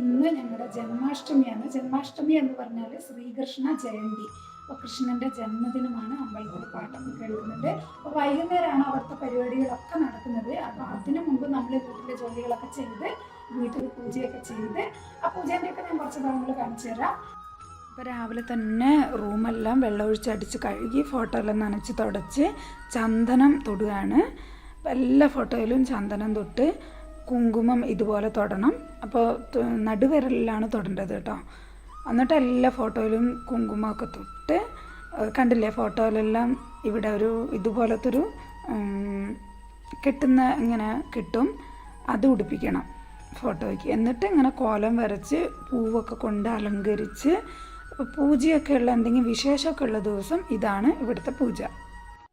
ഇന്ന് ഞങ്ങളുടെ ജന്മാഷ്ടമിയാണ്. ജന്മാഷ്ടമി എന്ന് പറഞ്ഞാൽ ശ്രീകൃഷ്ണ ജയന്തി. അപ്പോൾ കൃഷ്ണന്റെ ജന്മദിനമാണ് അമ്പലത്തിൽ പാട്ടൊക്കെ കേൾക്കുന്നത് അപ്പോൾ വൈകുന്നേരമാണ് അവിടുത്തെ പരിപാടികളൊക്കെ നടക്കുന്നത്. അപ്പോൾ അതിനു മുമ്പ് നമ്മൾ വീട്ടിലെ ജോലികളൊക്കെ ചെയ്ത് വീട്ടിൽ പൂജയൊക്കെ ചെയ്ത് ആ പൂജേന്റെയൊക്കെ ഞാൻ കുറച്ച് ഭാഗങ്ങൾ കാണിച്ചു തരാം. അപ്പോൾ രാവിലെ തന്നെ റൂമെല്ലാം വെള്ളമൊഴിച്ചടിച്ച് കഴുകി ഫോട്ടോ എല്ലാം നനച്ച് തുടച്ച് ചന്ദനം തൊടുകയാണ്. അപ്പോൾ എല്ലാ ഫോട്ടോയിലും ചന്ദനം തൊട്ട് കുങ്കുമം ഇതുപോലെ തൊടണം. അപ്പോൾ നടുവിരലിലാണ് തൊടേണ്ടത് കേട്ടോ. എന്നിട്ട് എല്ലാ ഫോട്ടോയിലും കുങ്കുമമൊക്കെ തൊട്ട് കണ്ടില്ലേ ഫോട്ടോയിലെല്ലാം ഇവിടെ ഒരു ഇതുപോലത്തെ ഒരു കിട്ടുന്ന ഇങ്ങനെ കിട്ടും. അത് ഉടുപ്പിക്കണം ഫോട്ടോയ്ക്ക്. എന്നിട്ട് ഇങ്ങനെ കോലം വരച്ച് പൂവൊക്കെ കൊണ്ട് അലങ്കരിച്ച് പൂജയൊക്കെ ഉള്ള എന്തെങ്കിലും വിശേഷമൊക്കെ ഉള്ള ദിവസം ഇതാണ് ഇവിടുത്തെ പൂജ.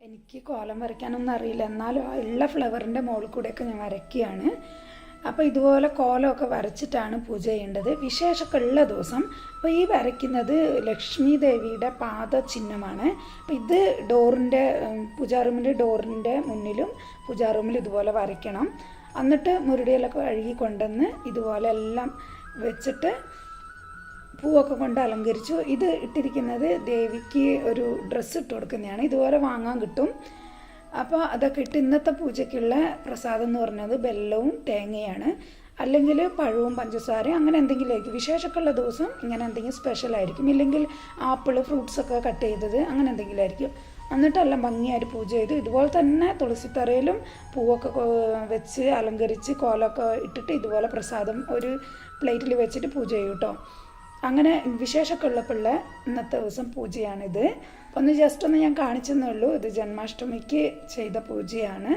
എനിക്ക് കോലം വരയ്ക്കാനൊന്നും അറിയില്ല. എന്നാലും ഉള്ള ഫ്ലവറിന്റെ മുകളിൽ കൂടെയൊക്കെ ഞാൻ വരയ്ക്കുകയാണ്. അപ്പോൾ ഇതുപോലെ കോലമൊക്കെ വരച്ചിട്ടാണ് പൂജ ചെയ്യേണ്ടത്. വിശേഷമൊക്കെ ഉള്ള ദിവസം. അപ്പോൾ ഈ വരയ്ക്കുന്നത് ലക്ഷ്മി ദേവിയുടെ പാദചിഹ്നമാണ്. അപ്പോൾ ഇത് ഡോറിന്റെ പൂജാ റൂമിന്റെ ഡോറിന്റെ മുന്നിലും പൂജാ റൂമിൽ ഇതുപോലെ വരയ്ക്കണം. എന്നിട്ട് മുരടിയിലൊക്കെ കഴുകി കൊണ്ടുവന്ന് ഇതുപോലെ എല്ലാം വെച്ചിട്ട് പൂവൊക്കെ കൊണ്ട് അലങ്കരിച്ചു. ഇത് ഇട്ടിരിക്കുന്നത് ദേവിക്ക് ഒരു ഡ്രസ്സ് ഇട്ട് കൊടുക്കുന്നതാണ്. ഇതുപോലെ വാങ്ങാൻ കിട്ടും. അപ്പോൾ അതൊക്കെ ഇട്ട് ഇന്നത്തെ പൂജയ്ക്കുള്ള പ്രസാദം എന്ന് പറഞ്ഞത് ബെല്ലവും തേങ്ങയാണ്. അല്ലെങ്കിൽ പഴവും പഞ്ചസാരയും അങ്ങനെ എന്തെങ്കിലും ആയിരിക്കും വിശേഷമൊക്കെയുള്ള ദിവസം ഇങ്ങനെ എന്തെങ്കിലും സ്പെഷ്യൽ ആയിരിക്കും. ഇല്ലെങ്കിൽ ആപ്പിൾ ഫ്രൂട്ട്സ് ഒക്കെ കട്ട് ചെയ്തത് അങ്ങനെ എന്തെങ്കിലും ആയിരിക്കും. എന്നിട്ടെല്ലാം ഭംഗിയായിട്ട് പൂജ ചെയ്ത് ഇതുപോലെ തന്നെ തുളസിത്തറയിലും പൂവൊക്കെ വെച്ച് അലങ്കരിച്ച് കോലമൊക്കെ ഇട്ടിട്ട് ഇതുപോലെ പ്രസാദം ഒരു പ്ലേറ്റിൽ വെച്ചിട്ട് പൂജ ചെയ്യും കേട്ടോ അങ്ങനെ വിശേഷമൊക്കെ ഉള്ളപ്പോഴുള്ള ഇന്നത്തെ ദിവസം പൂജയാണിത്. ഒന്ന് ജസ്റ്റ് ഒന്ന് ഞാൻ കാണിച്ചെന്നേ ഉള്ളൂ ഇത് ജന്മാഷ്ടമിക്ക് ചെയ്ത പൂജയാണ്.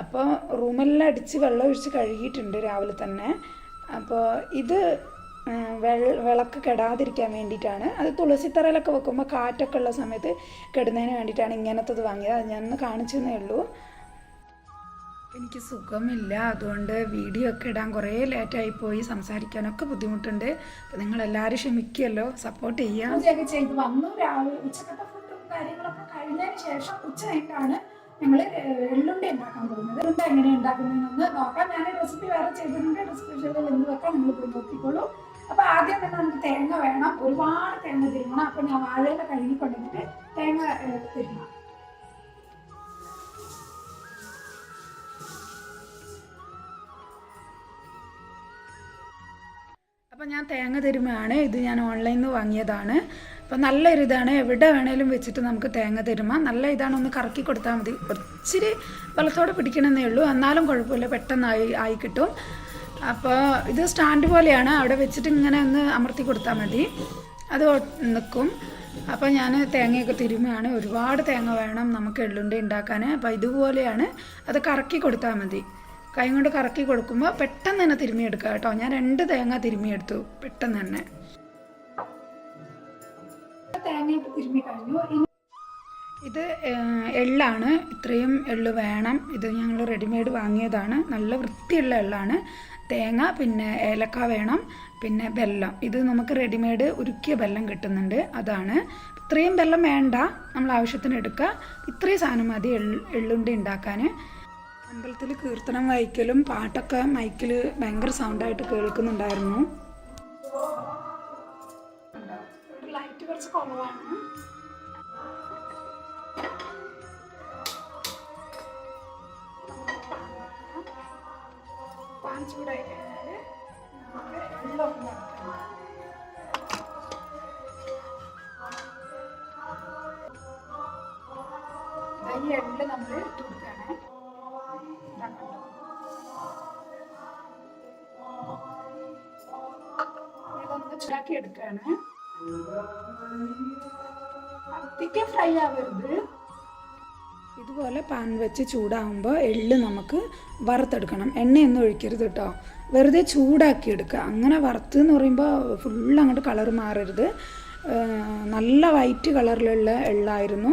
അപ്പോൾ റൂമെല്ലാം അടിച്ച് വെള്ളം ഒഴിച്ച് കഴുകിയിട്ടുണ്ട് രാവിലെ തന്നെ. അപ്പോൾ ഇത് വിളക്ക് കെടാതിരിക്കാൻ വേണ്ടിയിട്ടാണ്. അത് തുളസിത്തറയിലൊക്കെ വെക്കുമ്പോൾ കാറ്റൊക്കെ ഉള്ള സമയത്ത് കെടുന്നതിന് വേണ്ടിയിട്ടാണ് ഇങ്ങനത്തത് വാങ്ങിയത്. അത് ഞാനൊന്ന് കാണിച്ചെന്നേ ഉള്ളൂ എനിക്ക് സുഖമില്ല. അതുകൊണ്ട് വീഡിയോ ഒക്കെ ഇടാൻ കുറേ ലേറ്റായി പോയി. സംസാരിക്കാനൊക്കെ ബുദ്ധിമുട്ടുണ്ട്. അപ്പം നിങ്ങൾ എല്ലാവരും ക്ഷമിക്കുമല്ലോ സപ്പോർട്ട് ചെയ്യാം ചെയ്ത് വന്നു. രാവിലെ ഉച്ചക്കത്തെ ഫുഡും കാര്യങ്ങളൊക്കെ കഴിഞ്ഞതിന് ശേഷം ഉച്ച കഴിഞ്ഞിട്ടാണ് ഞങ്ങൾ എള്ളുണ്ടി ഉണ്ടാക്കാൻ പോകുന്നത്. എള്ളുണ്ട എങ്ങനെയാണ് ഉണ്ടാക്കുന്നതെന്ന് നോക്കാം. ഞാൻ റെസിപ്പി വേറെ ചെയ്തിട്ടുണ്ട്. ഡിസ്ക്രിപ്ഷനിൽ ലിങ്ക് വെക്കാം. നിങ്ങൾ പോയി നോക്കിക്കോളൂ. അപ്പോൾ ആദ്യം തന്നെ നമുക്ക് തേങ്ങ വേണം. ഒരുപാട് തേങ്ങ തിരുമണം അപ്പോൾ ഞാൻ വാഴയുടെ കഴുകി കൊണ്ടുവന്നിട്ട് തേങ്ങ തിരുമണം അപ്പോൾ ഞാൻ തേങ്ങ തരുമയാണ് ഇത് ഞാൻ ഓൺലൈനിൽ നിന്ന് വാങ്ങിയതാണ്. അപ്പോൾ നല്ലൊരു ഇതാണ്. എവിടെ വേണേലും വെച്ചിട്ട് നമുക്ക് തേങ്ങ തരുമ നല്ല ഇതാണ്. ഒന്ന് കറക്കി കൊടുത്താൽ മതി. ഒത്തിരി ബലത്തോടെ പിടിക്കണമെന്നേ ഉള്ളൂ. എന്നാലും കുഴപ്പമില്ല. പെട്ടെന്ന് ആയി ആയി കിട്ടും. അപ്പോൾ ഇത് സ്റ്റാൻഡ് പോലെയാണ്. അവിടെ വെച്ചിട്ട് ഇങ്ങനെ ഒന്ന് അമർത്തി കൊടുത്താൽ മതി. അത് നിൽക്കും അപ്പോൾ ഞാൻ തേങ്ങയൊക്കെ തിരുമയാണ് ഒരുപാട് തേങ്ങ വേണം നമുക്ക് എള്ളുണ്ടി ഉണ്ടാക്കാൻ അപ്പോൾ ഇതുപോലെയാണ്. അത് കറക്കി കൊടുത്താൽ മതി. കൈ കൊണ്ട് കറക്കി കൊടുക്കുമ്പോൾ പെട്ടെന്ന് തന്നെ തിരുമ്മിയെടുക്കുക കേട്ടോ. ഞാൻ രണ്ട് തേങ്ങ തിരുമ്മിയെടുത്തു പെട്ടെന്ന് തന്നെ. തേങ്ങയൊക്കെ തിരുമ്മി കഴിഞ്ഞു. ഇത് എള്ളാണ്. ഇത്രയും എള്ള് വേണം. ഇത് ഞങ്ങൾ റെഡിമെയ്ഡ് വാങ്ങിയതാണ്. നല്ല വൃത്തിയുള്ള എള്ളാണ്. തേങ്ങ പിന്നെ ഏലക്ക വേണം പിന്നെ വെല്ലം ഇത് നമുക്ക് റെഡിമെയ്ഡ് ഉരുക്കിയ വെല്ലം കിട്ടുന്നുണ്ട്. അതാണ്. ഇത്രയും വെല്ലം വേണ്ട. നമ്മൾ ആവശ്യത്തിന് എടുക്കുക. ഇത്രയും സാധനം മതി എള്ള് എള്ളുണ്ടി ഉണ്ടാക്കാൻ. അമ്പലത്തിൽ കീർത്തനം വായിക്കലും പാട്ടൊക്കെ മൈക്കിൽ ഭയങ്കര സൗണ്ടായിട്ട് കേൾക്കുന്നുണ്ടായിരുന്നു. ലൈറ്റ് കുറച്ച് കുറവാണ്. പാൻ ചൂടായി കഴിഞ്ഞാൽ നമുക്ക് എള്ളം നടക്കണം ഈ എണ്ണ നമ്മൾ ചൂടാക്കി എടുക്കാണ്. അത്തിക്ക് ഫ്രൈ ആവരുത്. ഇതുപോലെ പാൻ വെച്ച് ചൂടാകുമ്പോൾ എള്ള് നമുക്ക് വറുത്തെടുക്കണം. എണ്ണയൊന്നും ഒഴിക്കരുത് കേട്ടോ വെറുതെ ചൂടാക്കി എടുക്കുക. അങ്ങനെ വറുത്ത് എന്ന് പറയുമ്പോൾ ഫുൾ അങ്ങോട്ട് കളർ മാറരുത്. നല്ല വൈറ്റ് കളറിലുള്ള എള്ളായിരുന്നു.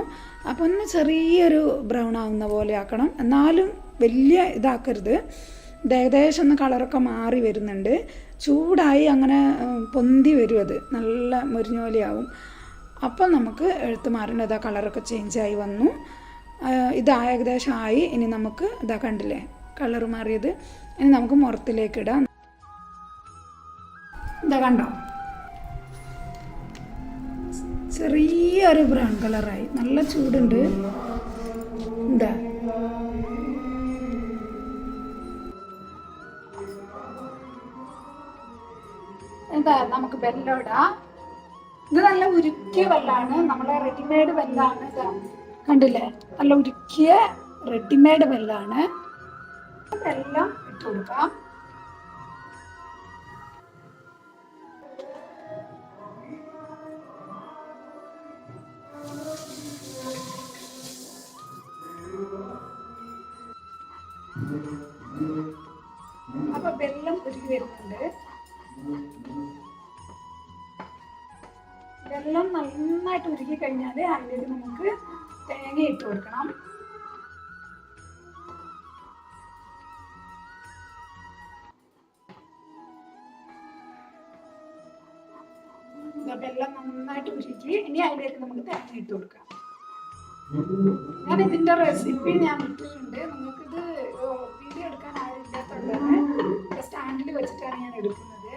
അപ്പോൾ ഒന്ന് ചെറിയൊരു ബ്രൗൺ ആവുന്ന പോലെ ആക്കണം. എന്നാലും വലിയ ഇതാക്കരുത്. ഏകദേശം ഒന്ന് കളറൊക്കെ മാറി വരുന്നുണ്ട്. ചൂടായി അങ്ങനെ പൊന്തി വരും അത്. നല്ല മുരിഞ്ഞോലിയാവും. അപ്പം നമുക്ക് എഴുത്ത് മാറേണ്ട ഇതാ കളറൊക്കെ ചേഞ്ചായി വന്നു. ഇതായ ഇത് ഏകദേശം ആയി. ഇനി നമുക്ക് ഇതാ കണ്ടില്ലേ കളർ മാറിയത്. ഇനി നമുക്ക് മുറത്തിലേക്ക് ഇടാം. ഇതാ കണ്ടോ? ചെറിയൊരു ബ്രൗൺ കളറായി നല്ല ചൂടുണ്ട്. എന്താ എന്താ നമുക്ക് ബെല്ലോടാ ഇത് നല്ല ഉരുക്കിയ വെല്ലാണ്. നമ്മളെ റെഡിമെയ്ഡ് വെല്ലാണ് കണ്ടില്ലേ? നല്ല ഉരുക്കിയ റെഡിമെയ്ഡ് വെല്ലാണ്. വെല്ലം ഇട്ട് കൊടുക്കാം വെള്ളം നന്നായിട്ട് ഉരുക്കി കഴിഞ്ഞാൽ അതിലേക്ക് നമുക്ക് തേങ്ങ ഇട്ട് കൊടുക്കണം. വെള്ളം നന്നായിട്ട് ഉരുക്കി ഇനി അതിലേക്ക് നമുക്ക് തേങ്ങ ഇട്ട് കൊടുക്കാം. ഞാൻ ഇതിന്റെ റെസിപ്പി ഞാൻ വിട്ടിട്ടുണ്ട് നിങ്ങൾക്കിത് വീഡിയോ എടുക്കാൻ ആരില്ലാത്തതുകൊണ്ടാണ് സ്റ്റാൻഡിൽ വെച്ചിട്ടാണ് ഞാൻ എടുക്കുന്നത്.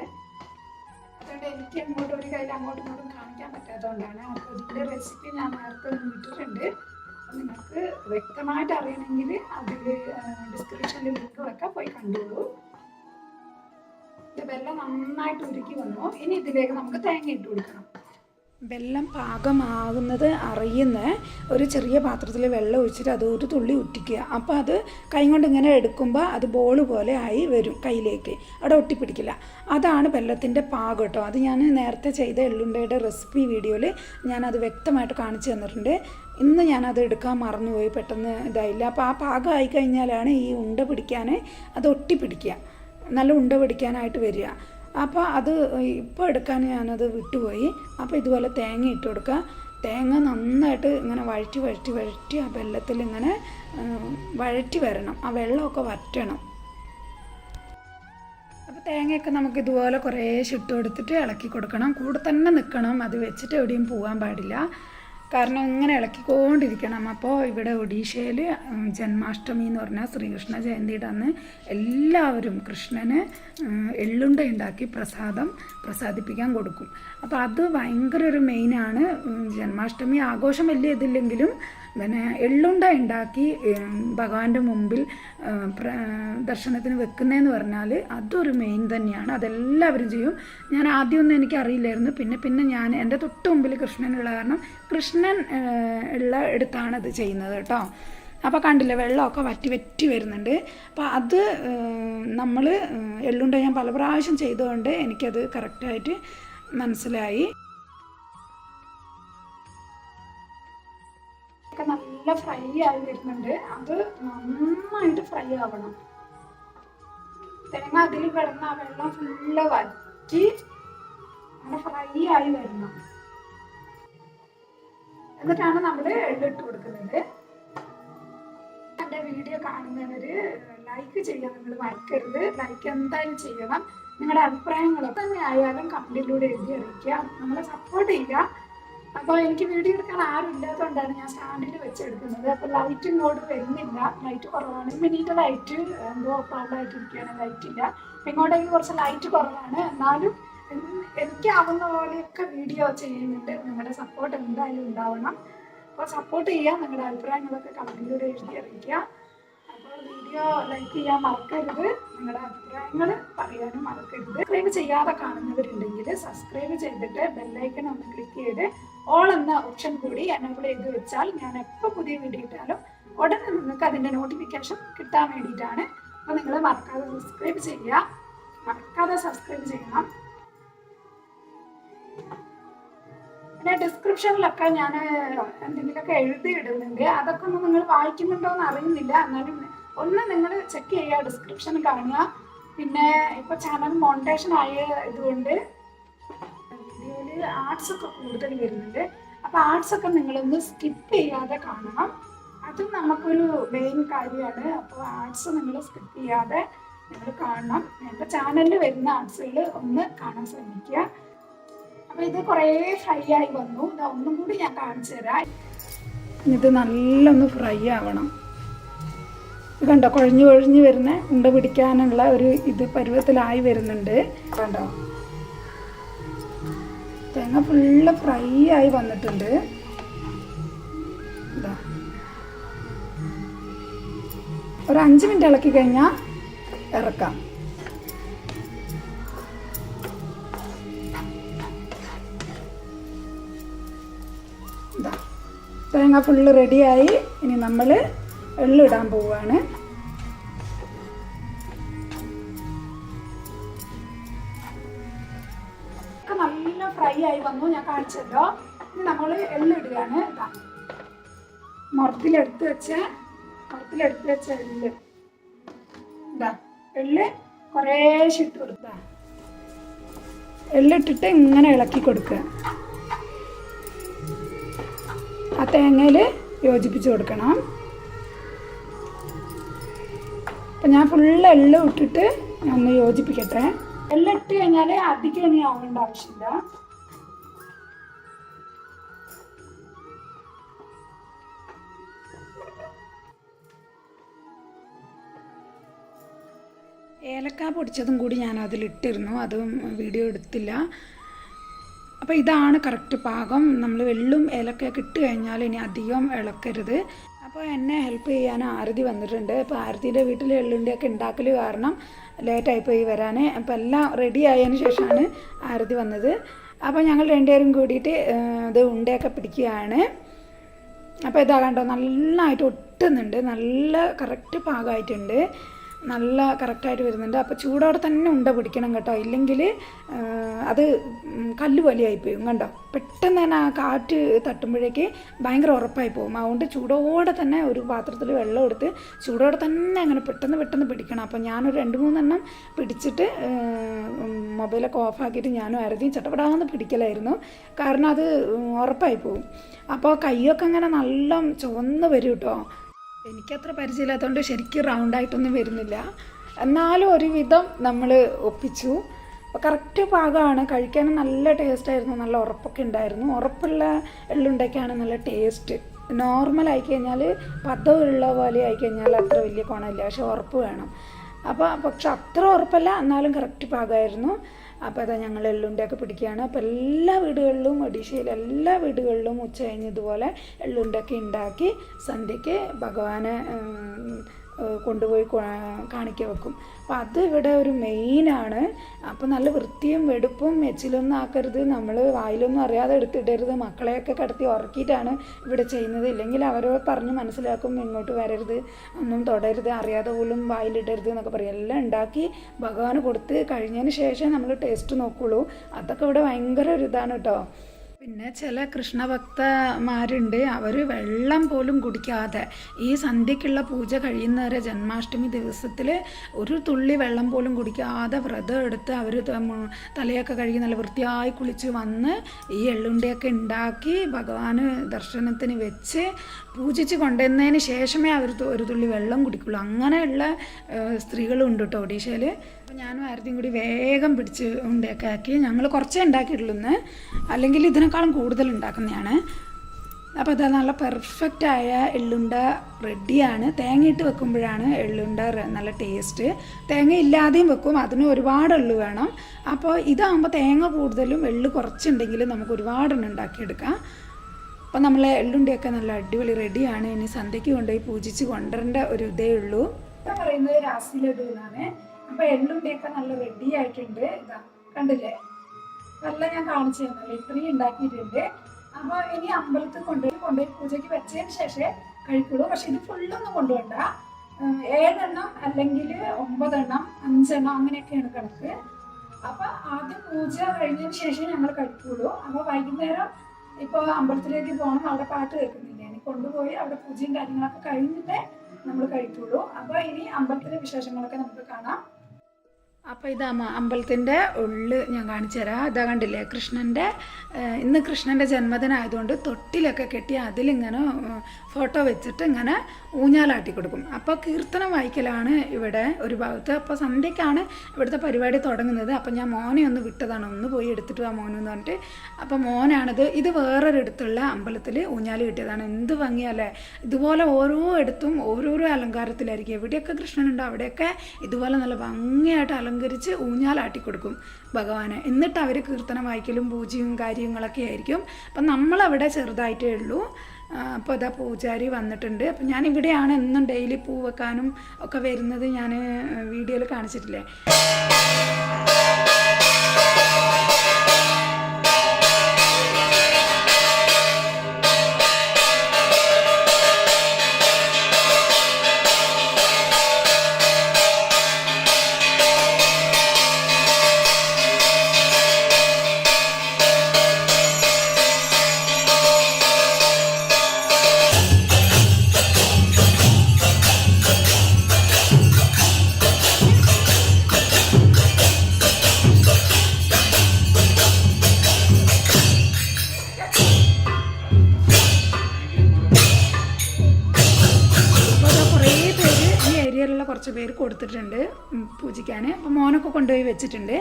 അതുകൊണ്ട് എനിക്ക് അങ്ങോട്ടും ഒരു കയ്യിൽ അങ്ങോട്ടും ഇങ്ങോട്ടും കാണിക്കാൻ പറ്റാത്തതുകൊണ്ടാണ് അപ്പോൾ ഇതിന്റെ റെസിപ്പി ഞാൻ നേരത്തെ ഇട്ടിട്ടുണ്ട് അപ്പോൾ നിങ്ങൾക്ക് വ്യക്തമായിട്ട് അറിയണമെങ്കിൽ അതിൽ ഡിസ്ക്രിപ്ഷനിൽ ലിങ്ക് വെക്കാം പോയി കണ്ടോളൂ. ഇത് വെള്ളം നന്നായിട്ട് ഉരുക്കി വന്നു. ഇനി ഇതിലേക്ക് നമുക്ക് തേങ്ങ ഇട്ട് കൊടുക്കണം. വെള്ളം പാകമാകുന്നത് അറിയുന്ന ഒരു ചെറിയ പാത്രത്തിൽ വെള്ളം ഒഴിച്ചിട്ട് അത് ഒരു തുള്ളി ഉറ്റിക്കുക. അപ്പോൾ അത് കൈ കൊണ്ട് ഇങ്ങനെ എടുക്കുമ്പോൾ അത് ബോൾ പോലെ ആയി വരും കയ്യിലേക്ക് അവിടെ ഒട്ടിപ്പിടിക്കില്ല. അതാണ് വെള്ളത്തിന്റെ പാകം കേട്ടോ. അത് ഞാൻ നേരത്തെ ചെയ്ത എള്ളുണ്ടയുടെ റെസിപ്പി വീഡിയോയിൽ ഞാനത് വ്യക്തമായിട്ട് കാണിച്ചു തന്നിട്ടുണ്ട്. ഇന്ന് ഞാനത് എടുക്കാൻ മറന്നുപോയി പെട്ടെന്ന് ഇതായില്ല. അപ്പോൾ ആ പാകം കഴിഞ്ഞാലാണ് ഈ ഉണ്ട പിടിക്കാൻ അത് ഒട്ടിപ്പിടിക്കുക. നല്ല ഉണ്ട പിടിക്കാനായിട്ട് വരിക. അപ്പോൾ അത് ഇപ്പോൾ എടുക്കാൻ ഞാനത് വിട്ടുപോയി. അപ്പോൾ ഇതുപോലെ തേങ്ങ ഇട്ട് കൊടുക്കുക. തേങ്ങ നന്നായിട്ട് ഇങ്ങനെ വഴറ്റി വഴറ്റി വഴറ്റി ആ വെള്ളത്തിൽ ഇങ്ങനെ വഴറ്റി വരണം. ആ വെള്ളമൊക്കെ വറ്റണം. അപ്പോൾ തേങ്ങയൊക്കെ നമുക്ക് ഇതുപോലെ കുറേ ഇട്ട് കൊടുത്തിട്ട് ഇളക്കി കൊടുക്കണം. കൂടെ തന്നെ നിൽക്കണം. അത് വെച്ചിട്ട് എവിടെയും പോകാൻ പാടില്ല. കാരണം ഇങ്ങനെ ഇളക്കിക്കൊണ്ടിരിക്കണം. അപ്പോൾ ഇവിടെ ഒഡീഷയിൽ ജന്മാഷ്ടമി എന്ന് പറഞ്ഞാൽ ശ്രീകൃഷ്ണ ജയന്തിയുടെ അന്ന് എല്ലാവരും കൃഷ്ണന് എള്ളുണ്ട ഉണ്ടാക്കി പ്രസാദം പ്രസാദിപ്പിക്കാൻ കൊടുക്കും. അപ്പോൾ അത് ഭയങ്കര ഒരു മെയിനാണ് ജന്മാഷ്ടമി ആഘോഷം വലിയ ഇതില്ലെങ്കിലും പിന്നെ എള്ളുണ്ട ഉണ്ടാക്കി ഭഗവാന്റെ മുമ്പിൽ ദർശനത്തിന് വെക്കുന്നതെന്ന് പറഞ്ഞാൽ അതൊരു മെയിൻ തന്നെയാണ്. അതെല്ലാവരും ചെയ്യും. ഞാൻ ആദ്യമൊന്നും എനിക്ക് അറിയില്ലായിരുന്നു പിന്നെ പിന്നെ ഞാൻ എന്റെ തൊട്ട് മുമ്പിൽ കൃഷ്ണനുള്ള കാരണം കൃഷ്ണൻ ഉള്ള എടുത്താണ് ഇത് ചെയ്യുന്നത് കേട്ടോ അപ്പോൾ കണ്ടില്ലേ വെള്ളമൊക്കെ വറ്റി വറ്റി വരുന്നുണ്ട്. അപ്പോൾ അത് നമ്മൾ എള്ളുണ്ട ഞാൻ പല പ്രാവശ്യം ചെയ്തുകൊണ്ട് എനിക്കത് കറക്റ്റായിട്ട് മനസ്സിലായി. നല്ല ഫ്രൈ ആയി വരുന്നുണ്ട്. അത് നന്നായിട്ട് ഫ്രൈ ആവണം. തേങ്ങ അതിൽ കിടന്ന ആ വെള്ളം ഫുള്ള് വറ്റി നല്ല ഫ്രൈ ആയി വരണം. എന്നിട്ടാണ് നമ്മൾ എള്ളിട്ട് കൊടുക്കുന്നത്. എന്റെ വീഡിയോ കാണുന്നവര് ലൈക്ക് ചെയ്യാൻ നിങ്ങൾ മറക്കരുത്. ലൈക്ക് എന്തായാലും ചെയ്യണം. നിങ്ങളുടെ അഭിപ്രായങ്ങളൊക്കെ തന്നെ ആയാലും കമന്റിലൂടെ എഴുതി അറിയിക്കുക. നമ്മളെ സപ്പോർട്ട് ചെയ്യുക. അപ്പോൾ എനിക്ക് വീഡിയോ എടുക്കാൻ ആരും ഇല്ലാത്തതുകൊണ്ടാണ് ഞാൻ സ്റ്റാൻഡിൽ വെച്ചെടുക്കുന്നത്. അപ്പോൾ ലൈറ്റ് ഇങ്ങോട്ട് വരുന്നില്ല. ലൈറ്റ് കുറവാണ്. മിനിറ്റ് ലൈറ്റ് എന്തോ പ്രോബ്ലമായിട്ടിരിക്കുകയാണ് ലൈറ്റ് ഇല്ല. ഇങ്ങോട്ടേക്ക് കുറച്ച് ലൈറ്റ് കുറവാണ്. എന്നാലും എനിക്കാവുന്ന പോലെയൊക്കെ വീഡിയോ ചെയ്യുന്നുണ്ട്. നിങ്ങളുടെ സപ്പോർട്ട് എന്തായാലും ഉണ്ടാവണം. അപ്പോൾ സപ്പോർട്ട് ചെയ്യുക നിങ്ങളുടെ അഭിപ്രായങ്ങളൊക്കെ കമന്റിലൂടെ എഴുതി അറിയിക്കുക. വീഡിയോ ലൈക്ക് ചെയ്യാൻ മറക്കരുത്. നിങ്ങളുടെ അഭിപ്രായങ്ങൾ പറയാനും മറക്കരുത്. സബ്സ്ക്രൈബ് ചെയ്യാതെ കാണുന്നവരുണ്ടെങ്കിൽ സബ്സ്ക്രൈബ് ചെയ്തിട്ട് ബെല്ലൈക്കൺ ഒന്ന് ക്ലിക്ക് ചെയ്ത് ഓൾ എന്ന ഓപ്ഷൻ കൂടി എനേബിൾ ചെയ്ത് വെച്ചാൽ ഞാൻ എപ്പോൾ പുതിയ വീഡിയോ ഇട്ടാലും ഉടനെ നിങ്ങൾക്ക് അതിന്റെ നോട്ടിഫിക്കേഷൻ കിട്ടാൻ വേണ്ടിയിട്ടാണ്. അപ്പോൾ നിങ്ങൾ മറക്കാതെ സബ്സ്ക്രൈബ് ചെയ്യുക. മറക്കാതെ സബ്സ്ക്രൈബ് ചെയ്യണം. പിന്നെ ഡിസ്ക്രിപ്ഷനിലൊക്കെ ഞാൻ എന്തെങ്കിലുമൊക്കെ എഴുതി ഇടുന്നുണ്ട്. അതൊക്കെ ഒന്നും നിങ്ങൾ വായിക്കുന്നുണ്ടോ എന്ന് അറിയുന്നില്ല. എന്നാലും ഒന്ന് നിങ്ങൾ ചെക്ക് ചെയ്യുക ഡിസ്ക്രിപ്ഷൻ കാണുക. പിന്നെ ഇപ്പോൾ ചാനൽ മോണിറ്റേഷൻ ആയ ഇതുകൊണ്ട് വീഡിയോയിൽ ആർട്സ് ഒക്കെ കൂടുതൽ വരുന്നുണ്ട്. അപ്പോൾ ആർട്സ് ഒക്കെ നിങ്ങളൊന്ന് സ്കിപ്പ് ചെയ്യാതെ കാണണം. അതും നമുക്കൊരു മെയിൻ കാര്യമാണ്. അപ്പോൾ ആർട്സ് നിങ്ങൾ സ്കിപ്പ് ചെയ്യാതെ നിങ്ങൾ കാണണം. എന്റെ ചാനലിൽ വരുന്ന ആർട്സുകൾ ഒന്ന് കാണാൻ ശ്രമിക്കുക. അപ്പോൾ ഇത് കുറേ ഫ്രൈ ആയി വന്നു. ഇതാ ഒന്നും കൂടി ഞാൻ കാണിച്ചു തരാം ഇത് നല്ലൊന്ന് ഫ്രൈ ആവണം. കണ്ടോ കുഴഞ്ഞു കുഴഞ്ഞു വരുന്ന ഉണ്ട പിടിക്കാനുള്ള ഒരു ഇത് പരുവത്തിലായി വരുന്നുണ്ട്. കണ്ടോ? തേങ്ങ ഫുള്ള് ഫ്രൈ ആയി വന്നിട്ടുണ്ട്. ഒരു അഞ്ച് മിനിറ്റ് ഇളക്കി കഴിഞ്ഞാൽ ഇറക്കാം. തേങ്ങ ഫുള്ള് റെഡിയായി ഇനി നമ്മൾ എള്ളിടാൻ പോവുകയാണ് നല്ല ഫ്രൈ ആയി വന്നു ഞാൻ കാണിച്ചല്ലോ. ഇനി നമ്മൾ എള്ളിടുകയാണ്. മുറത്തിലെടുത്ത് വെച്ച മുറത്തിലെടുത്ത് വെച്ച എള്ള്. ഇതാ എള്ള് കുറേശ്ശെ ഇട്ട് കൊടുക്കുക എള്ളിട്ടിട്ട് ഇങ്ങനെ ഇളക്കി കൊടുക്കുക ആ തേങ്ങയിൽ യോജിപ്പിച്ച് കൊടുക്കണം. അപ്പം ഞാൻ ഫുള്ള് എള്ള് ഇട്ടിട്ട് ഞാൻ ഒന്ന് യോജിപ്പിക്കട്ടെ. എള്ള് ഇട്ട് കഴിഞ്ഞാൽ അധികം ഇനി ആവേണ്ട ആവശ്യമില്ല. ഏലക്ക പൊടിച്ചതും കൂടി ഞാൻ അതിലിട്ടിരുന്നു അതും വീഡിയോ എടുത്തില്ല. അപ്പോൾ ഇതാണ് കറക്റ്റ് പാകം. നമ്മൾ വെള്ളും ഏലക്കയൊക്കെ ഇട്ട് കഴിഞ്ഞാൽ ഇനി അധികം ഇളക്കരുത്. അപ്പോൾ എന്നെ ഹെൽപ്പ് ചെയ്യാൻ ആരതി വന്നിട്ടുണ്ട്. അപ്പോൾ ആരതിയുടെ വീട്ടിൽ എള്ളുണ്ടിയൊക്കെ ഉണ്ടാക്കൽ കാരണം ലേറ്റായി പോയി വരാൻ അപ്പോൾ എല്ലാം റെഡി ആയതിനു ശേഷമാണ് ആരതി വന്നത്. അപ്പോൾ ഞങ്ങൾ രണ്ടുപേരും കൂടിയിട്ട് ഇത് ഉണ്ടയൊക്കെ പിടിക്കുകയാണ്. അപ്പോൾ ഇതാ കണ്ടോ നന്നായിട്ട് ഒട്ടുന്നുണ്ട്. നല്ല കറക്റ്റ് പാകമായിട്ടുണ്ട്. നല്ല കറക്റ്റായിട്ട് വരുന്നുണ്ട്. അപ്പോൾ ചൂടോടെ തന്നെ ഉണ്ട പിടിക്കണം കേട്ടോ. ഇല്ലെങ്കിൽ അത് കല്ല് പോലെയായി പോയും കണ്ടോ? പെട്ടെന്ന് തന്നെ ആ കാറ്റ് തട്ടുമ്പോഴേക്ക് ഭയങ്കര ഉറപ്പായി പോകും. അതുകൊണ്ട് ചൂടോടെ തന്നെ ഒരു പാത്രത്തിൽ വെള്ളം എടുത്ത് ചൂടോടെ തന്നെ അങ്ങനെ പെട്ടെന്ന് പെട്ടെന്ന് പിടിക്കണം. അപ്പോൾ ഞാനൊരു രണ്ട് മൂന്നെണ്ണം പിടിച്ചിട്ട് മൊബൈലൊക്കെ ഓഫാക്കിയിട്ട് ഞാനും അരതി ചട്ടപ്പെടാന്ന് പിടിക്കലായിരുന്നു. കാരണം അത് ഉറപ്പായി പോകും. അപ്പോൾ കൈയൊക്കെ അങ്ങനെ നല്ല ചുവന്ന് വരും കേട്ടോ. എനിക്കത്ര പരിചയമില്ലാത്തതുകൊണ്ട് ശരിക്കും റൗണ്ടായിട്ടൊന്നും വരുന്നില്ല. എന്നാലും ഒരുവിധം നമ്മൾ ഒപ്പിച്ചു. കറക്റ്റ് പാകമാണ് കഴിക്കാനും നല്ല ടേസ്റ്റായിരുന്നു നല്ല ഉറപ്പൊക്കെ ഉണ്ടായിരുന്നു. ഉറപ്പുള്ള എള്ളുണ്ടൊക്കെയാണ് നല്ല ടേസ്റ്റ് നോർമൽ ആയി കഴിഞ്ഞാൽ പദമുള്ള പോലെ ആയി കഴിഞ്ഞാൽ അത്ര വലിയ കോണമില്ല പക്ഷെ ഉറപ്പ് വേണം. അപ്പോൾ പക്ഷെ അത്ര ഉറപ്പല്ല. എന്നാലും കറക്റ്റ് പാകമായിരുന്നു അപ്പോൾ അതാ ഞങ്ങൾ എള്ളുണ്ടയൊക്കെ പിടിക്കുകയാണ്. അപ്പോൾ എല്ലാ വീടുകളിലും ഒഡീഷയിലെ എല്ലാ വീടുകളിലും ഉച്ച കഴിഞ്ഞതുപോലെ എള്ളുണ്ടൊക്കെ ഉണ്ടാക്കി സന്ധ്യയ്ക്ക് ഭഗവാനെ കൊണ്ടുപോയി കാണിക്ക വെക്കും. അപ്പോൾ അത് ഇവിടെ ഒരു മെയിനാണ് അപ്പോൾ നല്ല വൃത്തിയും വെടുപ്പും മെച്ചിലൊന്നും ആക്കരുത്. നമ്മൾ വായിലൊന്നും അറിയാതെ എടുത്തിടരുത്. മക്കളെയൊക്കെ കടത്തി ഉറക്കിയിട്ടാണ് ഇവിടെ ചെയ്യുന്നത്. ഇല്ലെങ്കിൽ അവരോ പറഞ്ഞ് മനസ്സിലാക്കും ഇങ്ങോട്ട് വരരുത് ഒന്നും തൊടരുത് അറിയാതെ പോലും വായിലിടരുത് എന്നൊക്കെ പറയും. എല്ലാം ഉണ്ടാക്കി ഭഗവാന് കൊടുത്ത് കഴിഞ്ഞതിന് ശേഷം നമ്മൾ ടേസ്റ്റ് നോക്കുള്ളൂ. അതൊക്കെ ഇവിടെ ഭയങ്കര ഒരു ഇതാണ് കേട്ടോ പിന്നെ ചില കൃഷ്ണഭക്തമാരുണ്ട്. അവർ വെള്ളം പോലും കുടിക്കാതെ ഈ സന്ധ്യയ്ക്കുള്ള പൂജ കഴിയുന്നവരെ ജന്മാഷ്ടമി ദിവസത്തിൽ ഒരു തുള്ളി വെള്ളം പോലും കുടിക്കാതെ വ്രതം എടുത്ത് അവർ തലയൊക്കെ കഴുകി നല്ല വൃത്തിയായി കുളിച്ച് വന്ന് ഈ എള്ളുണ്ടിയൊക്കെ ഉണ്ടാക്കി ഭഗവാന് ദർശനത്തിന് വെച്ച് പൂജിച്ച് കൊണ്ടുവന്നതിന് ശേഷമേ അവർ ഒരു തുള്ളി വെള്ളം കുടിക്കുള്ളൂ. അങ്ങനെയുള്ള സ്ത്രീകളുണ്ട് കേട്ടോ ഒഡീഷയിൽ അപ്പോൾ ഞാനും ആരതിയും കൂടി വേഗം പിടിച്ച് ആക്കി ഞങ്ങൾ കുറച്ചേ ഉണ്ടാക്കിയിട്ടുള്ളൂ ഇന്ന്. അല്ലെങ്കിൽ ഇതിനേക്കാളും കൂടുതൽ ഉണ്ടാക്കുന്നതാണ്. അപ്പോൾ അത് നല്ല പെർഫെക്റ്റ് ആയ എള്ളുണ്ട റെഡിയാണ്. തേങ്ങയിട്ട് വെക്കുമ്പോഴാണ് എള്ളുണ്ട നല്ല ടേസ്റ്റ് തേങ്ങ ഇല്ലാതെയും വെക്കും. അതിന് ഒരുപാട് എള്ളു വേണം. അപ്പോൾ ഇതാകുമ്പോൾ തേങ്ങ കൂടുതലും എള്ളു കുറച്ചുണ്ടെങ്കിൽ നമുക്ക് ഒരുപാടെണ്ണം ഉണ്ടാക്കിയെടുക്കാം. അപ്പോൾ നമ്മൾ എള്ളുണ്ടിയൊക്കെ നല്ല അടിപൊളി റെഡിയാണ്. ഇനി സന്ധ്യയ്ക്ക് കൊണ്ടുപോയി പൂജിച്ച് കൊണ്ടുവരേണ്ട ഒരു ഇതേ ഉള്ളൂ. പറയുന്നത് രാസിലെ എന്നാണ്. അപ്പോൾ എള്ളുണ്ടിയൊക്കെ നല്ല റെഡി ആയിട്ടുണ്ട്. ഇതാ കണ്ടില്ലേ? നല്ല ഞാൻ കാണിച്ചു തന്നല്ലോ? ഇത്രയും ഉണ്ടാക്കിയിട്ടുണ്ട്. അപ്പോൾ ഇനി അമ്പലത്തിൽ കൊണ്ടുപോയി കൊണ്ടുപോയി പൂജയ്ക്ക് വെച്ചതിന് ശേഷമേ കഴിക്കുള്ളൂ. പക്ഷെ ഇത് ഫുള്ളൊന്നും കൊണ്ടുപോകണ്ട ഏഹ് ഏഴെണ്ണം അല്ലെങ്കിൽ ഒമ്പതെണ്ണം അഞ്ചെണ്ണം അങ്ങനെയൊക്കെയാണ് കണക്ക്. അപ്പൊ ആദ്യം പൂജ കഴിഞ്ഞതിന് ശേഷം ഞങ്ങൾ കഴിക്കുള്ളൂ. അപ്പൊ വൈകുന്നേരം ഇപ്പൊ അമ്പലത്തിലേക്ക് പോകണം. അവിടെ പാട്ട് കേൾക്കുന്നില്ല? ഇനി കൊണ്ടുപോയി അവിടെ പൂജയും കാര്യങ്ങളൊക്കെ കഴിഞ്ഞിട്ടേ നമ്മൾ കഴിക്കുള്ളൂ. അപ്പൊ ഇനി അമ്പലത്തിലെ വിശേഷങ്ങളൊക്കെ നമുക്ക് കാണാം. അപ്പോൾ ഇതാ അമ്പലത്തിന്റെ ഉള്ളിൽ ഞാൻ കാണിച്ചു തരാം. ഇതാ കണ്ടില്ലേ കൃഷ്ണന്റെ ഇന്ന് കൃഷ്ണന്റെ ജന്മദിനമായതുകൊണ്ട് തൊട്ടിലൊക്കെ കെട്ടി അതിലിങ്ങനെ ഫോട്ടോ വെച്ചിട്ട് ഇങ്ങനെ ഊഞ്ഞാലാട്ടി കൊടുക്കും. അപ്പോൾ കീർത്തനം വായിക്കലാണ് ഇവിടെ ഒരു ഭാഗത്ത്. അപ്പോൾ സന്ധ്യക്കാണ് ഇവിടുത്തെ പരിപാടി തുടങ്ങുന്നത്. അപ്പോൾ ഞാൻ മോനെ ഒന്ന് വിട്ടതാണ്. ഒന്ന് പോയി എടുത്തിട്ട് ആ മോനെന്ന് പറഞ്ഞിട്ട്. അപ്പോൾ മോനാണിത് ഇത് വേറൊരിടത്തുള്ള അമ്പലത്തിൽ ഊഞ്ഞാൽ കിട്ടിയതാണ്. എന്ത് ഭംഗിയല്ലേ. ഇതുപോലെ ഓരോ ഇടത്തും ഓരോരോ അലങ്കാരത്തിലായിരിക്കും. എവിടെയൊക്കെ കൃഷ്ണനുണ്ടോ അവിടെയൊക്കെ ഇതുപോലെ നല്ല ഭംഗിയായിട്ട് അലങ്കരിച്ച് ഊഞ്ഞാലാട്ടി കൊടുക്കും ഭഗവാനെ. എന്നിട്ട് അവർ കീർത്തനം വായിക്കലും പൂജയും കാര്യങ്ങളൊക്കെ ആയിരിക്കും. അപ്പം നമ്മളവിടെ ചെറുതായിട്ടേ ഉള്ളൂ. അപ്പോൾ ഇതാ പൂജാരി വന്നിട്ടുണ്ട്. അപ്പം ഞാൻ ഇവിടെയാണ് എന്നും ഡെയിലി പൂ വെക്കാനും ഒക്കെ വരുന്നത് ഞാൻ വീഡിയോയിൽ കാണിച്ചിട്ടില്ലേ? കുറച്ച് പേര് കൊടുത്തിട്ടുണ്ട് പൂജിക്കാൻ അപ്പോൾ മോനൊക്കെ കൊണ്ടുപോയി വെച്ചിട്ടുണ്ട്.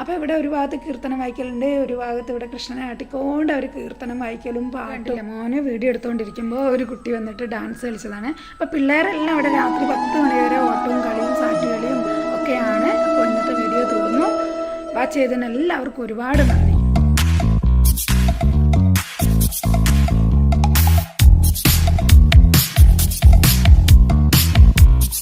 അപ്പോൾ ഇവിടെ ഒരു ഭാഗത്ത് കീർത്തനം വായിക്കലുണ്ട് ഒരു ഭാഗത്ത് ഇവിടെ കൃഷ്ണനെ ആട്ടിക്കൊണ്ട് അവർ കീർത്തനം വായിക്കലും പാട്ടില്ല മോനെ വീഡിയോ എടുത്തുകൊണ്ടിരിക്കുമ്പോൾ ഒരു കുട്ടി വന്നിട്ട് ഡാൻസ് കളിച്ചതാണ്. അപ്പോൾ പിള്ളേരെല്ലാം അവിടെ രാത്രി പത്ത് മണി വരെ ഓട്ടവും കളിയും സാറ്റുകളിയും ഒക്കെയാണ്. അപ്പോൾ ഇന്നത്തെ വീഡിയോ തീർന്നു വാച്ച് ചെയ്തതിന് എല്ലാവർക്കും ഒരുപാട് നന്ദി.